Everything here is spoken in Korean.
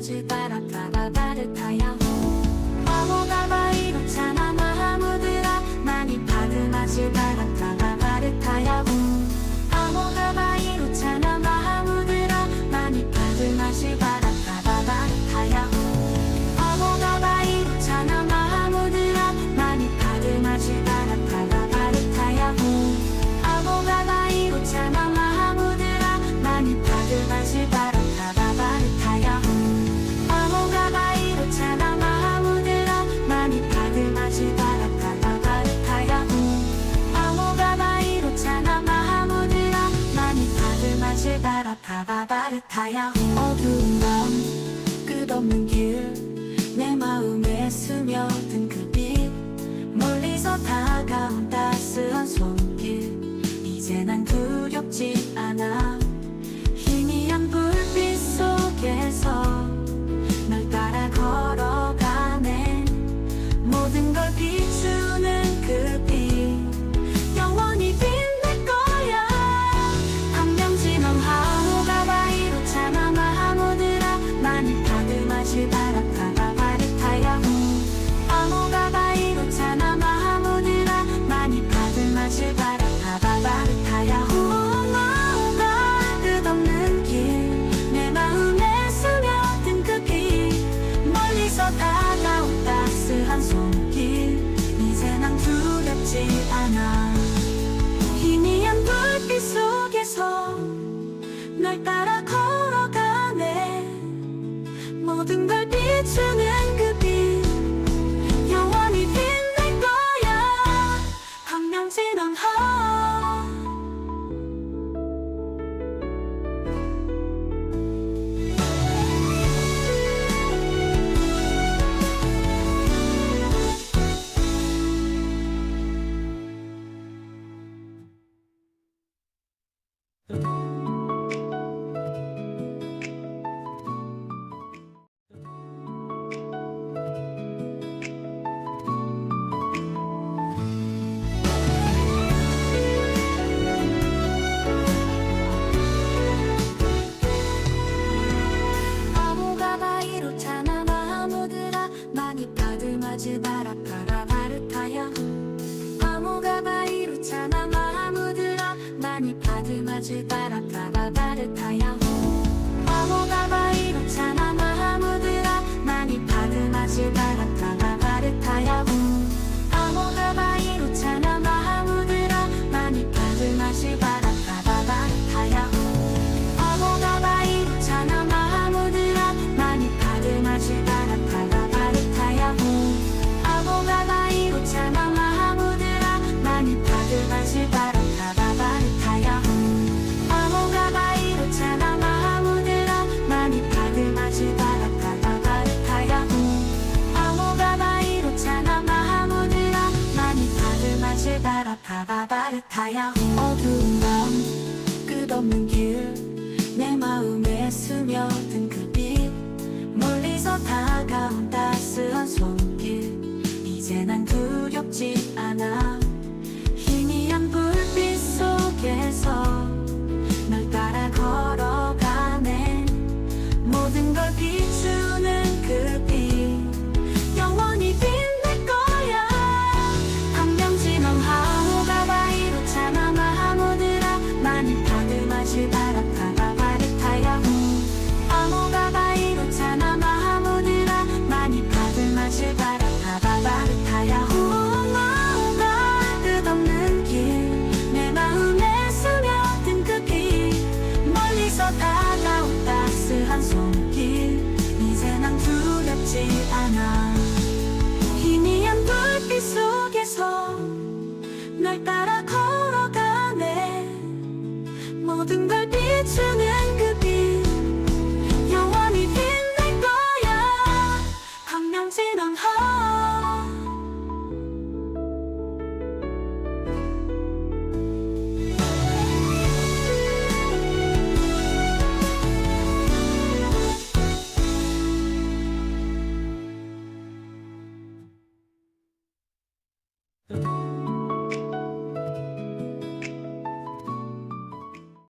自腹から誰かや青が舞いの 바바바르타야. 어두운 밤 끝없는 길. 마실 바라카가 바르타야무 아무가 바이로 차나 마하무드라 많이 받을 마실 바라카가 바르타야호. 나오가 끝없는 길 내 마음에 스며든 그빛 멀리서 다가온 따스한 손길 이젠 난 두렵지 않아. 희미한 불빛 속에서 널 따라 모든 걸 비추는 그 빛. しばらくがバレたや青が舞いの 바바바르타야 어두운 밤 끝없는 길 내 마음에 스며든 그빛. 멀리서 다가온 따스한 손길. 이제 난 두렵지 않아. 쉽지 않아. 희미한 불빛 속에서 널 따라 걸어가네. 모든 걸 비추는 그